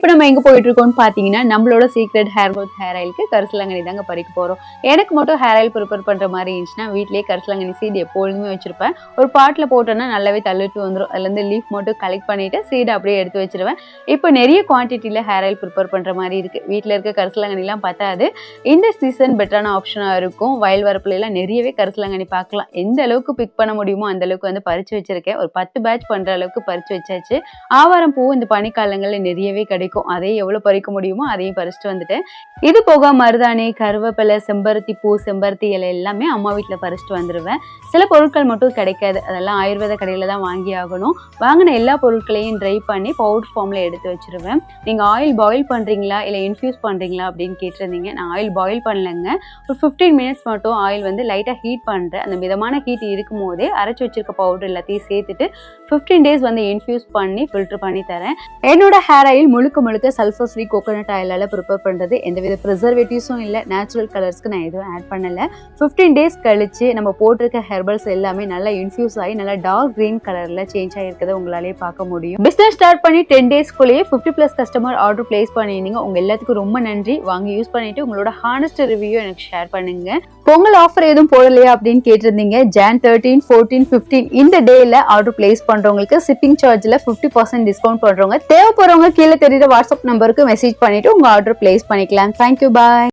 இப்போ நம்ம எங்கே போயிட்டு இருக்கோம்னு பார்த்தீங்கன்னா நம்மளோட சீக்ரெட் ஹேர் க்ரோத் ஹேர் ஆயிலுக்கு கரிசலாங்கண்ணி தாங்க பறிக்க போகிறோம் எனக்கு மட்டும் ஹேர் ஆயில் ப்ரிப்பேர் பண்ணுற மாதிரி இருந்துச்சுன்னா வீட்லேயே கரிசலாங்கண்ணி சீடு எப்பொழுதுமே வச்சிருப்பேன். ஒரு பாட்டில் போட்டோன்னா நல்லாவே தள்ளிட்டு வந்துடும் அதுலேருந்து லீஃப் மட்டும் கலெக்ட் பண்ணிட்டு சீடு அப்படியே எடுத்து வச்சிருவேன். இப்போ நிறைய குவான்டிட்டியில் ஹேர் ஆயில் ப்ரிப்பேர் பண்ணுற மாதிரி இருக்குது வீட்டில் இருக்க கரிசலாங்கண்ணிலாம் பத்தாது. இந்த சீசன் பெட்டரான ஆப்ஷனாக இருக்கும். வயல் வரப்புலாம் நிறையவே கரிசலாங்கண்ணி பார்க்கலாம் எந்த அளவுக்கு பிக் பண்ண முடியுமோ அந்த அளவுக்கு வந்து பறித்து வச்சிருக்கேன். ஒரு பத்து பேட்ச் பண்ணுற அளவுக்கு பறித்து வச்சாச்சு. ஆவாரம் பூ இந்த பனிக்காலங்களில் நிறையவே கிடைக்கும். அதையும் எவ்வளவு பறிக்க முடியுமோ அதையும் பறிச்சுட்டு வந்துட்டேன் இது போக மருதாணி கருவேப்பிலை செம்பருத்தி பூ செம்பருத்தி இலை எல்லாமே அம்மா வீட்டுல பறிச்சுட்டு வந்துருவேன். சில பொருட்கள் மட்டும் கிடைக்காது. அதெல்லாம் ஆயுர்வேத கடையில தான் வாங்கி ஆகணும். வாங்கின எல்லா பொருட்களையும் ட்ரை பண்ணி பவுடர் ஃபார்ம்ல எடுத்து வச்சிருவேன். நீங்க ஆயில் பாயில் பண்றீங்களா? இல்ல இன்ஃபியூஸ் பண்றீங்களா? அப்படின்னு கேட்டிருந்தீங்க. நான் ஆயில் பாயில் பண்ணலைங்க. ஒரு ஃபிஃப்டீன் மினிட்ஸ் மட்டும் ஆயில் வந்து லைட்டாக ஹீட் பண்ணுறேன் அந்த மிதமான ஹீட் இருக்கும் போதே அரைச்சி வச்சிருக்க பவுடர் எல்லாத்தையும் சேர்த்துட்டு ஃபிஃப்டீன் டேஸ் வந்து இன்ஃபியூஸ் பண்ணி ஃபில்டர் பண்ணி தரேன். என்னோட ஹேர் ஆயில் முழுக்க முழுக்க சல்ஃபர் ஃப்ரீ கோகோனட் ஆயிலால் ப்ரிப்பேர் பண்ணுறது எந்தவித ப்ரிசர்வேட்டிவ்ஸும் இல்லை. நேச்சுரல் கலர்ஸ்க்கு நான் எதுவும் ஆட் பண்ணலை. ஃபிஃப்டீன் டேஸ் கழிச்சு நம்ம போட்டிருக்க ஹெர்பல்ஸ் எல்லாமே நல்லா இன்ஃபியூஸ் ஆகி நல்லா டார்க் க்ரீன் கலரில் சேஞ்ச் ஆகிருக்கிறத உங்களாலே பார்க்க முடியும். பிஸ்னஸ் ஸ்டார்ட் பண்ணி ten டேஸ்க்குள்ளேயே fifty plus customer order place பண்ணியிருந்தீங்க உங்கள் எல்லாத்துக்கும் ரொம்ப நன்றி. வாங்கி யூஸ் பண்ணிட்டு உங்களோட ஹானஸ்ட் ரிவ்யூ எனக்கு ஷேர் பண்ணுங்க. பொங்கல் ஆஃபர் எதுவும் போடலையா அப்படின்னு கேட்டிருந்தீங்க. ஜான் தேர்ட்டீன் ஃபோர்டீன் ஃபிஃப்டீன் இந்த டேல ஆர்டர் பிளேஸ் பண்றவங்களுக்கு ஷிப்பிங் சார்ஜ்ல ஃபிஃப்டி பர்சன்ட் டிஸ்கவுண்ட் பண்றவங்க தேவைப்படுறவங்க கீழே தெரியுற வாட்ஸ்அப் நம்பருக்கு மெசேஜ் பண்ணிட்டு உங்க ஆர்டர் பிளேஸ் பண்ணிக்கலாம். Thank you bye